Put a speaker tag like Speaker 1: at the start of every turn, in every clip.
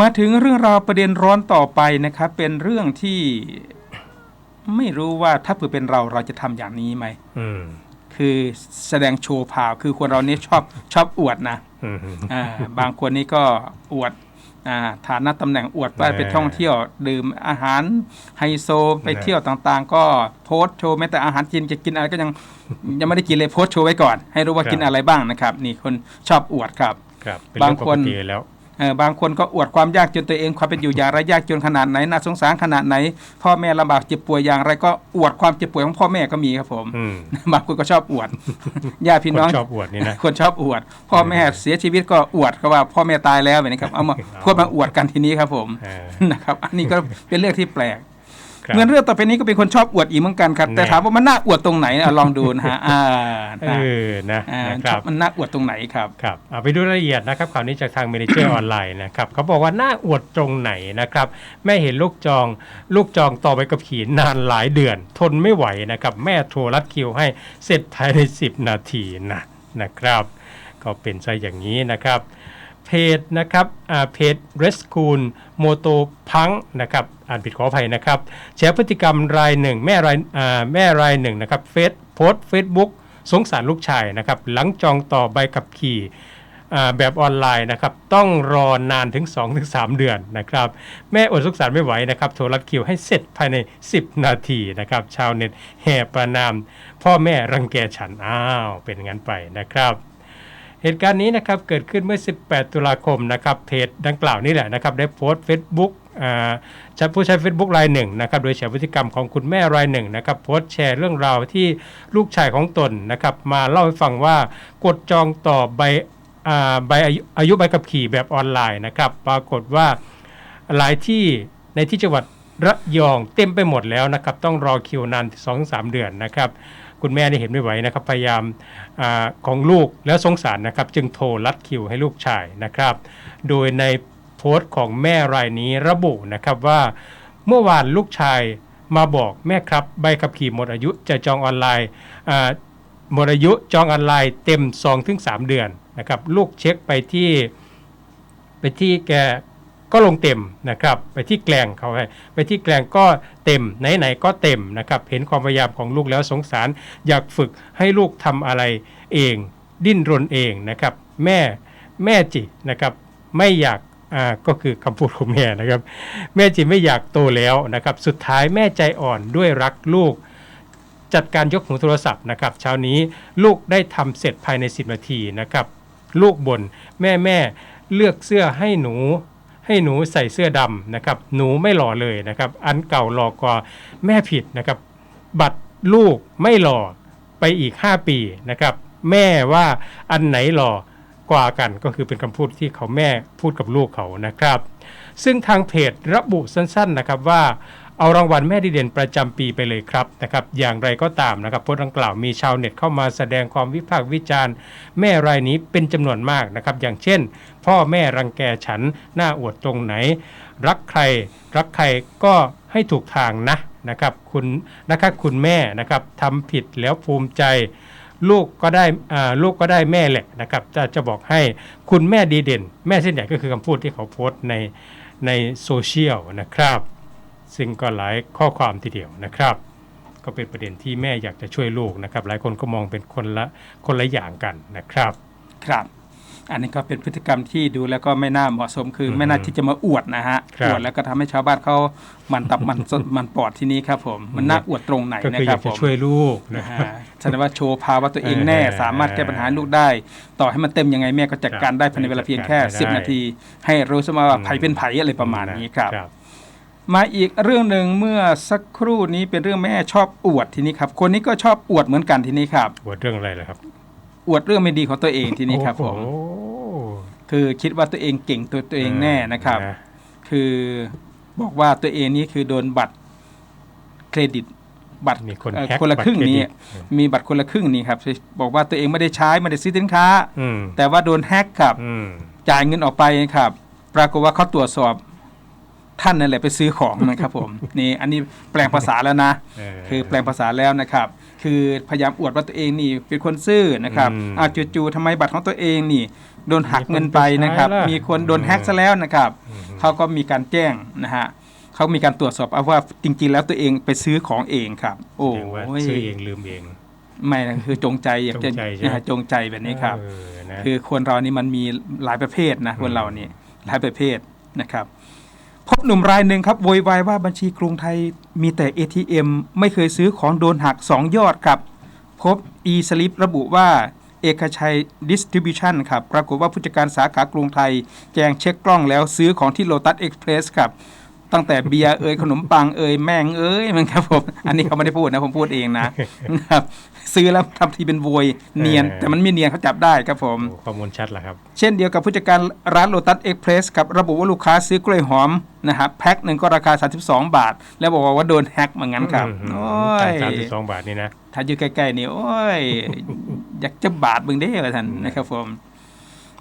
Speaker 1: มาถึงเรื่องราวประเด็นร้อนต่อไปนะครับ เป็นเรื่องที่ไม่รู้ว่าถ้าเผื่อเป็นเราเราจะทำอย่างนี้ไหม
Speaker 2: อืม
Speaker 1: คือแสดงโชว์พาวคือคนเราเนี่ยชอบชอบอวดนะ
Speaker 2: อืม
Speaker 1: อ่าบางคนนี่ก็อวดอ่าฐานะตำแหน่งอวดไป
Speaker 2: เออ
Speaker 1: ไปท่องเที่ยวดื่มอาหารไฮโซไป
Speaker 2: เออ
Speaker 1: เที่ยวต่างๆ ก็โพสต์โชว์แม้แต่อาหารจีนจะกินอะไรก็ยังยังไม่ได้กินเลยโพสต์โชว์ไว้ก่อน ให้รู้ว่ากินอะไรบ้างนะครับ นี่คนชอบอวดครับ
Speaker 2: ครับ เป็นเรื่อง
Speaker 1: บาง
Speaker 2: ป
Speaker 1: ค
Speaker 2: ก
Speaker 1: น
Speaker 2: ติแล้ว
Speaker 1: เออ บางคนก็อวดความยากจนตัวเองความเป็นอยู่อย่างไรยากจนขนาดไหนน่าสงสารขนาดไหน พ่อแม่ลำบากเจ็บป่วยอย่างไรก็อวดความเจ็บป่วยของพ่อแม่ก็มีครับผม
Speaker 2: อืม
Speaker 1: บางคนก็ชอบอวดญาติพี่
Speaker 2: คน
Speaker 1: น้อง
Speaker 2: ชอบอวดนี่นะ
Speaker 1: คนชอบอวด พ่อแม่เสียชีวิตก็อวดก็ว่าพ่อแม่ตายแล้วแบบนี้ครับเอามาพูดมาอวดกันทีนี้ครับผม
Speaker 2: เออ
Speaker 1: นะครับ อันนี้ก็เป็นเรื่องที่แปลก
Speaker 2: ครับ
Speaker 1: เงินเรื่องต่อไปนี้ก็เป็นคนชอบอวดอีกเหมือนกันครับ แต่
Speaker 2: แน่
Speaker 1: ถามว่ามันน่าอวดตรงไหนอะลองดูนะฮะอ่า
Speaker 2: เอ
Speaker 1: นะ
Speaker 2: อนะ
Speaker 1: อ่า
Speaker 2: นะครับ
Speaker 1: มันน่าอวดตรงไหนครับ
Speaker 2: ครับเอาไปดูรายละเอียดนะครับข่าวนี้จากทางเมเนเจอร์ออนไลน์นะครับเขาบอกว่าน่าอวดตรงไหนนะครับ แม่เห็นลูกจอง ลูกจองต่อไปกับขีนานหลายเดือน ทนไม่ไหวนะครับ แม่โทรรัดคิวให้เสร็จภายใน 10 นาทีนะนะครับ ก็เป็นใจอย่างนี้นะครับเพ จนะครับเพจ r e s c o o l โมโตพังนะครับอ่านผิดขออภัยนะครับ แชร์พฤติกรรมรายหนึ่ง แม่รายแม่รายหนึ่งนะครับเฟซโพสเฟซบุ๊กสงสารลูกชายนะครับ หลังจองต่อใบขับขี่แบบออนไลน์นะครับ ต้องรอนานถึง 2-3 เดือนนะครับ แม่อดสงสารไม่ไหวนะครับ โทรรัดคิวให้เสร็จภายใน 10 นาทีนะครับ ชาวเน็ตแห่ประนาม พ่อแม่รังแกฉันอ้าว เป็นงั้นไปนะครับ เหตุการณ์นี้นะครับเกิดขึ้นเมื่อ 18 ตุลาคมนะครับเพจดังกล่าวนี่แหละนะครับได้โพสต์ Facebook อ่าใช้ผู้ใช้ Facebook รายหนึ่งนะครับโดยแชร์พฤติกรรมของคุณแม่รายหนึ่งนะครับโพสต์แชร์เรื่องราวที่ลูกชายของตนนะครับมาเล่าให้ฟังว่ากดจองต่อใบอ่าใบออายุใบขับขี่แบบออนไลน์นะครับปรากฏว่าหลายที่ในที่จังหวัดระยองเต็มไปหมดแล้วนะครับต้องรอคิวนาน2-3 เดือนนะครับ คุณแม่นี่เห็นไม่ไหวนะครับพยายามอของลูกแล้วสงสารนะครับ จึงโทรลัดคิวให้ลูกชายนะครับ โดยในโพสต์ของแม่รายนี้ระบุนะครับว่า เมื่อวานลูกชายมาบอกแม่ครับใบขับขี่หมดอายุจะจองออนไลน์หมดอายุจองออนไลน์เต็ม2-3 เดือนนะครับ ลูกเช็คไปที่ไปที่แก ก็ลงเต็มนะครับ ไปที่แกลงเขาให้ไปที่แกลงก็เต็มไหนๆก็เต็มนะครับ เห็นความพยายามของลูกแล้วสงสาร อยากฝึกให้ลูกทำอะไรเอง ดิ้นรนเองนะครับ แม่แม่จินะครับไม่อยากอ่าก็คือคำพูดของแม่นะครับ แม่จิไม่อยากโตแล้วนะครับ สุดท้ายแม่ใจอ่อนด้วยรักลูกจัดการยกหูโทรศัพท์นะครับเช้านี้ลูกได้ทำเสร็จภายใน 10 นาทีนะครับ ลูกบน่นแม่แม่เลือกเสื้อให้หนู ให้หนูใส่เสื้อดำนะครับ หนูไม่หล่อเลยนะครับ อันเก่าหล่อกว่าแม่ผิดนะครับ บัตรลูกไม่หล่อไปอีก 5 ปีนะครับ แม่ว่าอันไหนหล่อกว่ากันก็คือเป็นคำพูดที่เขาแม่พูดกับลูกเขานะครับ ซึ่งทางเพจระบุสั้นๆนะครับว่า เอารางวัลแม่ดีเด่นประจำปีไปเลยครับนะครับอย่างไรก็ตามนะครับโพสต์ดังกล่าวมีชาวเน็ตเข้ามาแสดงความวิพากษ์วิจารณ์ แม่รายนี้เป็นจำนวนมากนะครับอย่างเช่น พ่อแม่รังแกฉันหน้าอวดตรงไหน รักใคร รักใครก็ให้ถูกทางนะนะครับคุณนะครับคุณแม่นะครับทำผิดแล้วภูมิใจลูกก็ได้อ่าลูกก็ได้แม่แหละนะครับจะจะบอกให้คุณแม่ดีเด่น แม่เส้นใหญ่ก็คือคำพูดที่เขาโพสต์ในในโซเชียลนะครับ ซึ่งก็หลายข้อความทีเดียวนะครับ ก็เป็นประเด็นที่แม่อยากจะช่วยลูกนะครับ หลายคนก็มองเป็นคนละคนละอย่างกันนะครับ
Speaker 1: ครับ อันนี้ก็เป็นพฤติกรรมที่ดูแล้วก็ไม่น่าเหมาะสมคือ
Speaker 2: อืม
Speaker 1: ไม่น่าที่จะมาอวดนะฮะ
Speaker 2: ครับ
Speaker 1: อวดแล้วก็ทำให้ชาวบ้านเขามันตับมันสดมันปอดที่นี้ครับผมมันน่าอวดตรงไหน
Speaker 2: ก็
Speaker 1: นะ
Speaker 2: คือ
Speaker 1: ค
Speaker 2: อ
Speaker 1: รั
Speaker 2: ยา
Speaker 1: บ
Speaker 2: ก
Speaker 1: ผ
Speaker 2: จะ
Speaker 1: ม
Speaker 2: ช่วยลูกนะ
Speaker 1: นะฮะแสดงว่าโชว์พาวว่าตัวเองแน่
Speaker 2: เออ
Speaker 1: สามารถแก้ปัญหาลูกได้ ต่อให้มันเต็มยังไงแม่ก็จัดการได้ภายในเวลาเพียงแค่
Speaker 2: จัดการได้
Speaker 1: 10 นาที ให้รู้ซะมาว่า
Speaker 2: อืม
Speaker 1: ไผเป็นไผอะไรประมาณนี้ครับ
Speaker 2: ครับ
Speaker 1: มาอีกเรื่องหนึ่งเมื่อสักครู่นี้เป็นเรื่องแม่ชอบอวดทีนี้ครับ คนนี้ก็ชอบอวดเหมือนกันทีนี้ครับ
Speaker 2: บทเรื่องอะไรล่ะครับ
Speaker 1: อวดเรื่องไม่ดีของตัวเองทีนี้ครับผม
Speaker 2: โอ้โห
Speaker 1: คือคิดว่าตัวเองเก่งตัวตัวเองแน่นะครับ
Speaker 2: นะ
Speaker 1: คือบอกว่าตัวเองนี่คือโดนบัตรเครดิตบัตร
Speaker 2: มีคน
Speaker 1: เอ่อ
Speaker 2: แฮ็ก
Speaker 1: คนละครึ่ง
Speaker 2: บัตเด
Speaker 1: นี้
Speaker 2: ดิต
Speaker 1: มีบัตรคนละครึ่งนี้ครับ บอกว่าตัวเองไม่ได้ใช้ไม่ได้ซื้อสินค้า
Speaker 2: อืม
Speaker 1: แต่ว่าโดนแฮ็กครับ
Speaker 2: อืม
Speaker 1: จ่ายเงินออกไปครับ ปรากฏว่าเขาตรวจสอบ ท่านนั่นแหละไปซื้อของนะครับผมนี่อันนี้แปลงภาษาแล้วนะ
Speaker 2: เคื
Speaker 1: อแปลงภาษาแล้วนะครับ คือพยายามอวดว่าตัวเองนี่เป็นคนซื่อนะครับ
Speaker 2: อืม
Speaker 1: อาจู่ๆทำไมบัตรของตัวเองนี่โดนหักเงินไปนะครับ
Speaker 2: มีคนไปใช้ล่ะ
Speaker 1: มีคนโดนแฮ็กซะแล้วนะครับ
Speaker 2: อืม
Speaker 1: เขาก็มีการแจ้งนะฮะเขามีการตรวจสอบเอาว่าจริง ๆ แล้วตัวเองไปซื้อของเองครับ โอ้
Speaker 2: แสดงว่า
Speaker 1: ย
Speaker 2: ซื้อเองลืมเอง
Speaker 1: ไม่นะคือจงใจอยากจะ
Speaker 2: จงใจใช่ไหม
Speaker 1: นะฮะจงใจแบบนี้ครับ
Speaker 2: เออนะ
Speaker 1: คือคนเรานี่มันมีหลายประเภทนะคนเรานี่หลายประเภทนะครับ พบหนุ่มรายหนึ่งครับโวยวายว่าบัญชีกรุงไทยมีแต่ ATM ไม่เคยซื้อของโดนหัก 2 ยอดครับ พบ e-slip ระบุว่าเอกชัย Distribution ครับ ปรากฏว่าผู้จัดการสาขากรุงไทย แจงเช็คกล้องแล้วซื้อของที่ Lotus Express ครับ ตั้งแต่เบียร์เอ่ยขนมปังเอ่ยแม่งเอ้ยมันครับผมอันนี้เขาไม่ได้พูดนะผมพูดเองนะครับ ซื้อแล้วทำทีเป็นโวยเนียน แต่มันไม่เนียนเขาจับได้ครับผม
Speaker 2: โอ้ข้อมูลชัดเหรอครับ
Speaker 1: เช่นเดียวกับผู้จัดการร้านโ o ตัสเอ็กเพรสครับระบุว่าลูกค้าซื้อกล้วยหอมนะครับแพ็คหนึ่งก็ราคา 32 บาท แล้วบอกว่าโดนแฮ็กเหมือนกันครับ
Speaker 2: อืม
Speaker 1: โอ้
Speaker 2: จ่าย
Speaker 1: ย
Speaker 2: สามสิบสองบาทนี่นะ
Speaker 1: ถ้าอยู่ใกล้ๆนี่โอ้ยอยากจะบาดมึงได้เหรอท่านนะครับผม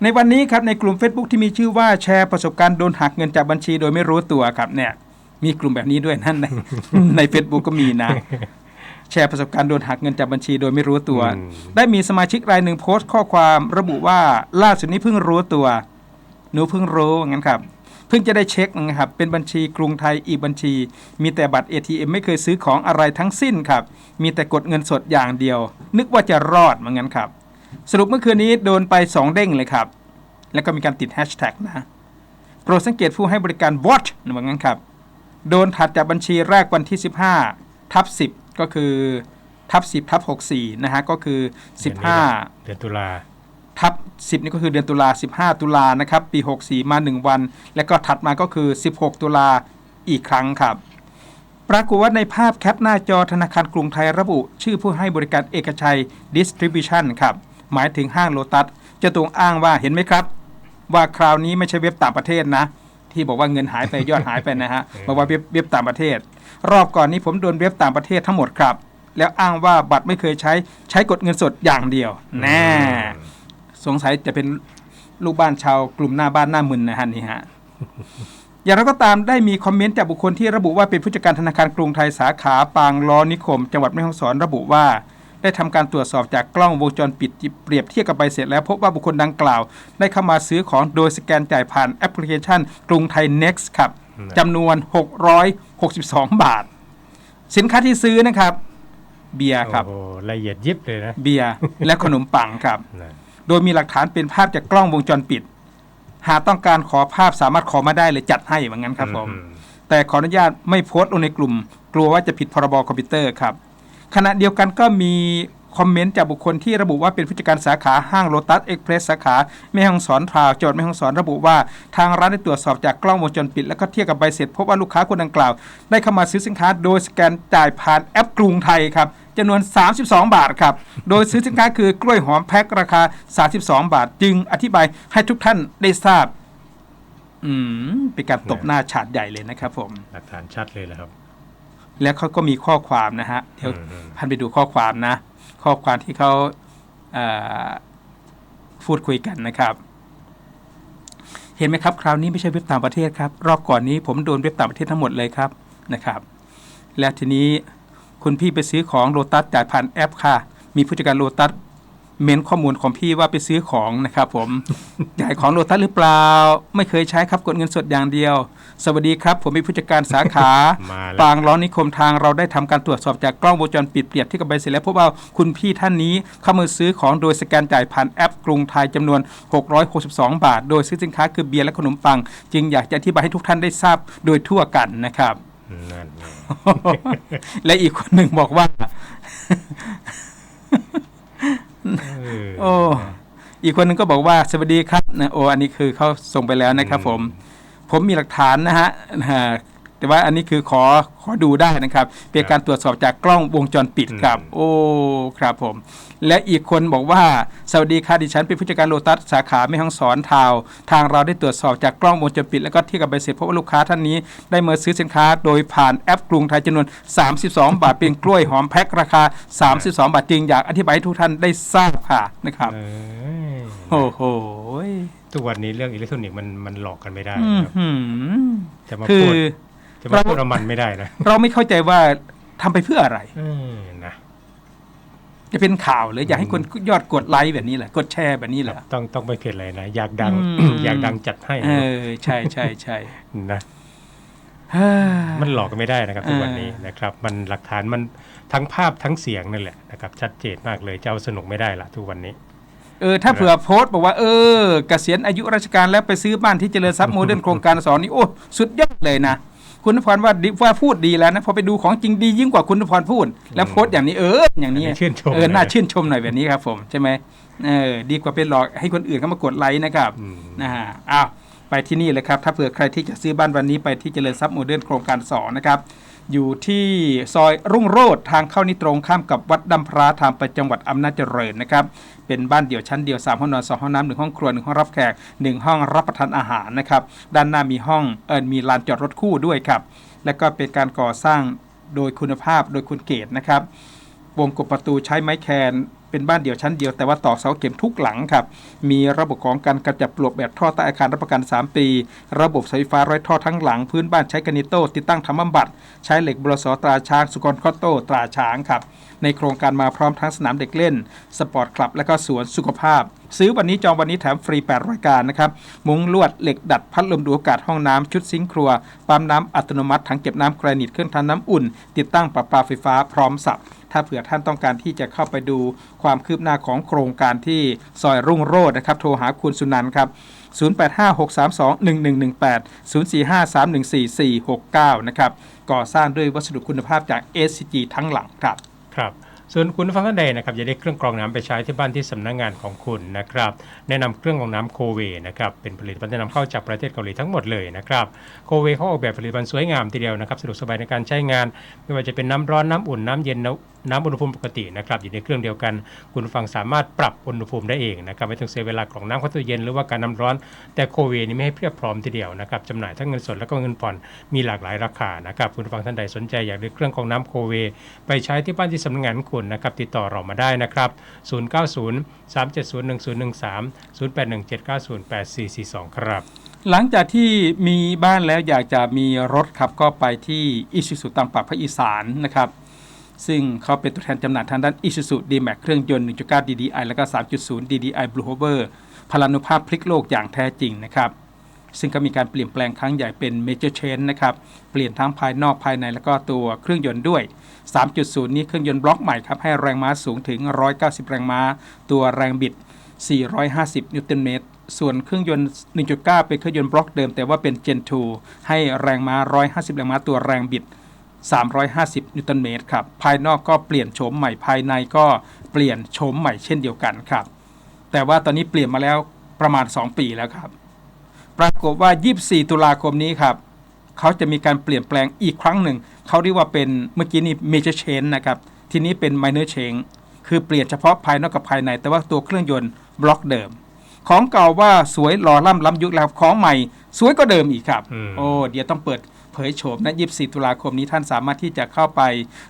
Speaker 1: ในวันนี้ครับในกลุ่ม Facebook ที่มีชื่อว่าแชร์ประสบการณ์โดนหักเงินจากบัญชีโดยไม่รู้ตัวครับเนี่ยมีกลุ่มแบบนี้ด้วยนั่นในใน Facebook ก็มีนะ แชร์ประสบการณ์โดนหักเงินจากบัญชีโดยไม่รู้ตัว
Speaker 2: อืม
Speaker 1: ได้มีสมาชิกรายหนึ่งโพสต์ข้อความระบุว่าล่าสุดนี้เพิ่งรู้ตัว หนูเพิ่งรู้งั้นครับเพิ่งจะได้เช็คนะครับ เป็นบัญชีกรุงไทยอีกบัญชี มีแต่บัตร ATM ไม่เคยซื้อของอะไรทั้งสิ้นครับ มีแต่กดเงินสดอย่างเดียว นึกว่าจะรอดเหมือนกันครับ สรุปเมื่อคืนนี้โดนไป 2 เด้งเลยครับ แล้วก็มีการติดแฮชแท็กนะโปรดสังเกตผู้ให้บริการ watch เหมือนกันครับ โดนถัดจากบัญชีแรกวันที่ 15ทับ10 ก็คือทับ10ทับ64 นะฮะ ก็คือ 15
Speaker 2: เดือนตุลา
Speaker 1: ทับ10 นี่ก็คือเดือนตุลา 15 ตุลานะครับ ปี 64 มา 1 วัน แล้วก็ถัดมาก็คือ 16 ตุลาอีกครั้งครับ ปรากฏว่าในภาพแคปหน้าจอธนาคารกรุงไทยระบุ ชื่อผู้ให้บริการเอกชัย Distribution ครับ หมายถึงห้างโลตัสเจ้าตัวอ้างว่าเห็นไหมครับ ว่าคราวนี้ไม่ใช่เว็บต่างประเทศนะ ที่บอกว่าเงินหายไปยอดหายไปนะฮะบอกว่าเว็บเว็บต่างประเทศ รอบก่อนนี้ผมโดนเว็บต่างประเทศทั้งหมดครับ แล้วอ้างว่าบัตรไม่เคยใช้ใช้กดเงินสดอย่างเดียว แน่สงสัยจะเป็นลูกบ้านชาวกลุ่มหน้าบ้านหน้ามึนนะฮะนี่ฮะอย่างไรก็ตามได้มีคอมเมนต์จากบุคคลที่ระบุว่าเป็นผู้จัดการธนาคารกรุงไทยสาขาปางล้อนิคม จังหวัดแม่ฮ่องสอนระบุว่า ได้ทำการตรวจสอบจากกล้องวงจรปิดที่เปรียบเทียบกับใบเสร็จแล้วพบว่าบุคคลดังกล่าว ได้เข้ามาซื้อของโดยสแกนจ่ายผ่านแอปพลิเคชัน กรุงไทย Next ครับ
Speaker 2: อืม
Speaker 1: จำนวน 662 บาท สินค้าที่ซื้อนะครับ เบียร์ครับ
Speaker 2: โอ้โหละเอียดยิบเลยนะ
Speaker 1: เบียร์และขนมปังครับ
Speaker 2: นะ
Speaker 1: โดยมีหลักฐานเป็นภาพจากกล้องวงจรปิด หากต้องการขอภาพสามารถขอมาได้เลยจัดให้เหมือนกันครับผม
Speaker 2: อื
Speaker 1: แต่ขออนุญาตไม่โพสต์ลงในกลุ่ม กลัวว่าจะผิดพรบคอมพิวเตอร์ครับ ขณะเดียวกันก็มีคอมเมนต์จากบุคคลที่ระบุว่าเป็นผู้จัดการสาขาห้างโ o ตัสเอ็กเพรสสาขาแม่ฮ่องสอนทราวจดแม่ฮ่องสอนระบุว่าทางร้านได้ตรวจสอบจากกล้องวงจรปิด แล้วก็เทียบกับใบเสร็จพบว่าลูกค้าคนดังกล่าว ได้เข้ามาซื้อสินค้าโดยสแกนจ่ายผ่านแอปกรุงไทยครับจำนวน 32 บาทครับ โดยซื้อสินค้าคือกล้วยหอมแพ็คราคา 32 บาท จึงอธิบายให้ทุกท่านได้ทราบ อืมเป็นการตบหน้าฉาดใหญ่เลยนะครับผม
Speaker 2: หลักฐานชัดเลยแหละครับ
Speaker 1: แล้วเขาก็มีข้อความนะฮะเดี๋ยว
Speaker 2: อืมอืม
Speaker 1: พันไปดูข้อความนะ ข้อความที่เขาเอ่อพูดคุยกันนะครับ เห็นไหมครับ คราวนี้ไม่ใช่เว็บต่างประเทศครับ รอบก่อนนี้ผมโดนเว็บต่างประเทศทั้งหมดเลยครับนะครับ และทีนี้คุณพี่ไปซื้อของโลตัสจ่ายผ่านแอปค่ะ มีผู้จัดการโลตัส เมนข้อมูลของพี่ว่าไปซื้อของนะครับผมจ่ายของโลตัสหรือเปล่า ไม่เคยใช้ครับกดเงินสดอย่างเดียว สวัสดีครับ ผมเป็นผู้จัดการสาขา
Speaker 2: มาแล้ว
Speaker 1: ปางล้อนิคมทางเราได้ทำการตรวจสอบจากกล้องวงจรปิดเปรียบเที่กับใบเสร็จแล้วพบว่าคุณพี่ท่านนี้เข้ามาซื้อของโดยสแกนจ่ายผ่านแอปกรุงไทยจำนวน 662 บาท โดยซื้อสินค้าคือเบียร์และขนมปัง จึงอยากจะอธิบายให้ทุกท่านได้ทราบโดยทั่วกันนะครับ
Speaker 2: นั่นไง
Speaker 1: และอีกคนหนึ่งบอกว่า
Speaker 2: เออ
Speaker 1: โอ้อีกคนหนึ่งก็บอกว่าสวัสดีครับนะโอ้อันนี้คือเขาส่งไปแล้วนะครับผม ผมมีหลักฐานนะฮะนะฮะ แต่ว่าอันนี้คือขอขอดูได้นะครับ เป็นการตรวจสอบจากกล้องวงจรปิดครับ โอ้ครับผม และอีกคนบอกว่าสวัสดีค่ะดิฉันเป็นผู้จัดการโลตัสสาขาแม่ฮ่องสอนทาวน์ทางเราได้ตรวจสอบจากกล้องวงจรปิด แล้วก็เที่กับใบเสร็จพบว่าลูกค้าท่านนี้ได้มาซื้อสินค้าโดยผ่านแอปกรุงไทยจำนวน 32 บาทเป็นกล้วยหอมแพ็คราคา 32 บาทจึงอยากอธิบายให้ทุกท่านได้ทราบค่ะนะครับ
Speaker 2: เออ
Speaker 1: โอ้โห
Speaker 2: ทุกวันนี้เรื่องอิเล็กทรอนิกส์มันมันหลอกกันไม่ได้
Speaker 1: อื้อ
Speaker 2: นะครับ
Speaker 1: หือ
Speaker 2: จะมา
Speaker 1: คื
Speaker 2: พู
Speaker 1: อ
Speaker 2: ด จะมาพูดว่ามันไม่ได้นะ
Speaker 1: เราไม่เข้าใจว่าทำไปเพื่ออะไร
Speaker 2: เออนะ
Speaker 1: จะเป็นข่าวหรืออยากให้คนยอดกดไลค์แบบนี้แหละ กดแชร์แบบนี้แหละ
Speaker 2: ต้องต้องไปเขียนอะไรนะ อยากดัง
Speaker 1: อืม
Speaker 2: อยากดังจัดให้
Speaker 1: เออ ใช่ใช่ใช่
Speaker 2: นะ
Speaker 1: เฮ้ย
Speaker 2: มันหลอกกันไม่ได้นะครับทุกวันนี้
Speaker 1: เออ
Speaker 2: นะครับ มันหลักฐานมันทั้งภาพทั้งเสียงนั่นแหละนะครับ ชัดเจนมากเลยจะเอาสนุกไม่ได้ละทุกวันนี้
Speaker 1: เออถ้าเผื่อโพสต์บอกว่าเออเกษียณอายุราชการแล้วไปซื้อบ้านที่เจริญทรัพย์โมเดิร์นโครงการสอนนี่โอ้สุดยอดเลยนะ คุณนพรว่าดีว่าพูดดีแล้วนะพอไปดูของจริงดียิ่งกว่าคุณนพรพูด แล้วโพสต์อย่างนี้เอออย่างนี้
Speaker 2: อันนี้ชื่นชม
Speaker 1: เออน่า
Speaker 2: เลย
Speaker 1: ชื่นชมหน่อยแบบนี้ครับผมใช่ไหมเออดีกว่าไปหลอกให้คนอื่นเข้ามากดไลค์นะครับ
Speaker 2: อืม
Speaker 1: นะฮะอ้าวไปที่นี่เลยครับ ถ้าเผื่อใครที่จะซื้อบ้านวันนี้ไปที่เจริญทรัพย์โมเดิร์นโครงการสองนะครับ อยู่ที่ซอยรุ่งโรดทางเข้านี่ตรงข้ามกับวัดดำพร้าทางไปจังหวัดอำนาจเจริญนะครับเป็นบ้านเดี่ยวชั้นเดียว3ห้องนอน2ห้องน้ำหนึ่งห้องครัวหนึ่งห้องรับแขกหนึ่งห้องรับประทานอาหารนะครับด้านหน้ามีห้องเอิญมีลานจอดรถคู่ด้วยครับและก็เป็นการก่อสร้างโดยคุณภาพโดยคุณเกตนะครับวงกบประตูใช้ไม้แคน เป็นบ้านเดี่ยวชั้นเดียวแต่ว่าต่อเสาเข็มทุกหลังครับ มีระบบของการกระจัดปลวกแบบท่อใต้อาคารรับประกัน 3 ปี ระบบไฟฟ้าร้อยท่อทั้งหลัง พื้นบ้านใช้กานิโต้ติดตั้งทำบำบัด ใช้เหล็กบลสตราช้าง สุกรคอตโต้ตราช้างครับ ในโครงการมาพร้อมทั้งสนามเด็กเล่น สปอร์ตคลับ และก็สวนสุขภาพ ซื้อวันนี้จองวันนี้แถมฟรี 8 รายการนะครับ มุ้งลวดเหล็กดัดพัดลมดูอากาศห้องน้ำชุดซิงค์ครัว ปั๊มน้ำอัตโนมัติถังเก็บน้ำแกรนิตเครื่องทำน้ำอุ่น ติดตั้งประปาไฟฟ้าพร้อมสับถ้าเผื่อท่านต้องการที่จะเข้าไปดูความคืบหน้าของโครงการที่ซอยรุ่งโรจน์นะครับ โทรหาคุณสุนันท์ครับ 0856321118 0453144469 นะครับ ก่อสร้างด้วยวัสดุคุณภาพจาก SCG ทั้งหลังครับ
Speaker 2: ครับ ส่วนคุณฟังท่านใดนะครับอยาได้เครื่องกรองน้ำไปใช้ที่บ้านที่สำนักงานของคุณนะครับแนะนำเครื่องกรองน้ำโคเวนะครับเป็นผลิตภัณฑ์นำเข้าจากประเทศเกาหลีทั้งหมดเลยนะครับโคเวเขาออกแบบผลิตภัณฑ์สวยงามทีเดียวนะครับสะดวกสบายในการใช้งาน ไม่ว่าจะเป็นน้ำร้อนน้ำอุ่นน้ำเย็นน้ำอุณหภูมิปกตินะครับอยู่ในเครื่องเดียวกัน คุณฟังสามารถปรับอุณหภูมิได้เองนะครับไม่ต้องเสียเวลากรองน้ำข้าตู้เย็นหรือว่าการน้ำร้อนแต่โคเวนี่ไม่ให้เพียบพร้อมทีเดียวนะครับจำหน่ายทั้งเงินสดแล้วก็เงินผ่อนมีหลากหลายราคานะครับคุณฟังท่านใดสนใจอยากได้เครื่องกรองน้ำโคเว ไปใช้ที่บ้านที่สำนักงานคุณนะครับติดต่อเรามาได้นะครับ 090 370 1013 081 790 8442 ครับ
Speaker 1: หลังจากที่มีบ้านแล้วอยากจะมีรถครับก็ไปที่อิชิสุตังปากภาคอีสานนะครับ ซึ่งเขาเป็นตัวแทนจำหน่ายทางด้าน Isuzu D-Max เครื่องยนต์ 1.9 DDI แล้วก็ 3.0 DDI Blue Hover พลานุภาพพลิกโลกอย่างแท้จริงนะครับ ซึ่งก็มีการเปลี่ยนแปลงครั้งใหญ่เป็น Major Change นะครับ เปลี่ยนทั้งภายนอกภายในแล้วก็ตัวเครื่องยนต์ด้วย 3.0 นี้เครื่องยนต์บล็อกใหม่ครับ ให้แรงม้าสูงถึง 190 แรงม้า ตัวแรงบิด 450 นิวตันเมตร ส่วนเครื่องยนต์ 1.9 เป็นเครื่องยนต์บล็อกเดิม แต่ว่าเป็น Gen 2 ให้แรงม้า 150 แรงม้า ตัวแรงบิด 350 นิวตันเมตรครับ ภายนอกก็เปลี่ยนโฉมใหม่ภายในก็เปลี่ยนโฉมใหม่เช่นเดียวกันครับ แต่ว่าตอนนี้เปลี่ยนมาแล้วประมาณ 2 ปีแล้วครับ ปรากฏว่า 24 ตุลาคมนี้ครับ เขาจะมีการเปลี่ยนแปลงอีกครั้งหนึ่ง เขาเรียกว่าเป็นเมื่อกี้นี่ major change นะครับ ทีนี้เป็น minor change คือเปลี่ยนเฉพาะภายนอกกับภายใน แต่ว่าตัวเครื่องยนต์บล็อกเดิม ของเก่าว่าสวยหล่อล่ำล้ำยุคแล้วของใหม่ สวยก็เดิมอีกครับ
Speaker 2: อืม
Speaker 1: โอ้เดี๋ยวต้องเปิด เผยโฉมนะ24 ตุลาคมนี้ท่านสามารถที่จะเข้าไป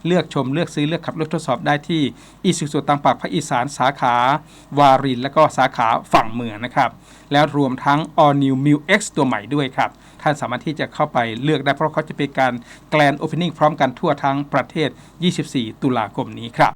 Speaker 1: เลือกชมเลือกซื้อเลือกขับรถทดสอบได้ที่อิสุสุตังปากภาคอีสานสาขาวาริน และก็สาขาฝั่งเมืองนะครับ แล้วรวมทั้ง All New m i l X ตัวใหม่ด้วยครับ ท่านสามารถที่จะเข้าไปเลือกได้เพราะเขาจะเป็นการแกลนโอเพนนิ่งพร้อมกันทั่วทั้งประเทศ 24 ตุลาคมนี้ครับ